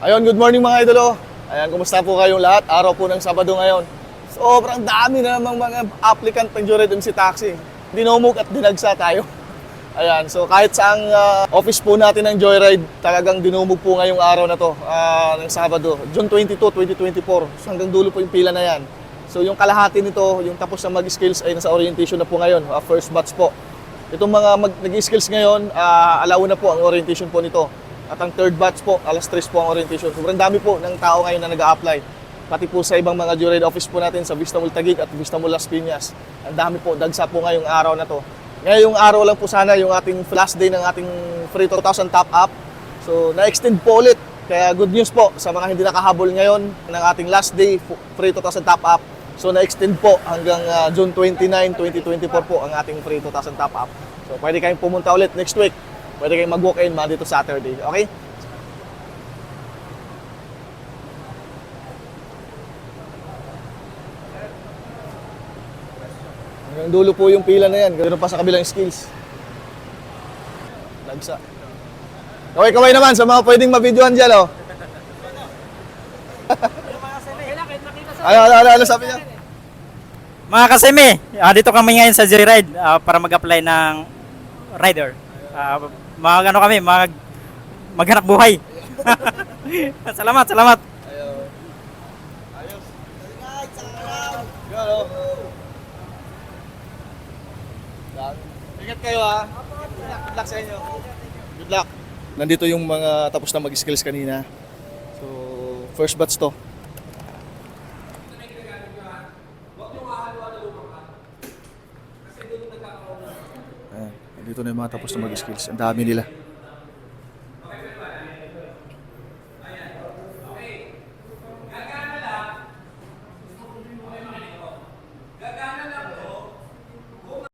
Ayun, good morning mga idolo. Ayan, kumusta po kayong lahat? Araw po ng Sabado ngayon. Sobrang dami na namang mga applicant ng Joyride MC Taxi. Dinumog at dinagsa tayo. Ayan, so kahit saang ah, office po natin ng Joyride, talagang dinumog po ngayong araw na to, ah, ng Sabado, June 22, 2024. So hanggang dulo po yung pila na yan. So yung kalahati nito, yung tapos na mag-skills ay nasa orientation na po ngayon, ah, first batch po. Itong mga mag- nag-skills ngayon, uh, alauna po ang orientation po nito. At ang third batch po, alas 3 po ang orientation. Sobrang dami po ng tao ngayon na nag apply Pati po sa ibang mga Joyride office po natin sa Vista Mall Taguig at Vista Mall Las Piñas. Ang dami po, dagsa po ngayong araw na to. Ngayong araw lang po sana yung ating last day ng ating free 2,000 top up. So, na-extend po ulit. Kaya good news po sa mga hindi nakahabol ngayon ng ating last day free 2,000 top up. So, na-extend po hanggang ah, June 29, 2024 po ang ating free 2,000 top up. So, pwede kayong pumunta ulit next week. Pwede kayong mag-walk-in Monday to Saturday. Okay? Hanggang dulo po yung pila na yan. Ganoon pa sa kabilang skills. Lagsa. Kaway-kaway naman sa mga pwedeng mabidyohan dyan, oh. ano, ano, ano, ano sabi niya? Mga kaseme, ah, dito kami ngayon sa Joyride ah, para mag-apply ng rider. Ah, mag ano kami, mag maghanap buhay. salamat, salamat. Ayos. Ayos. Yan. Ingat kayo, ha. Good luck sa inyo. Good luck. Nandito yung mga tapos na mag-skills kanina. So, first batch to. Ayan. Nandito na yung mga tapos na mag-skills. Ang dami nila.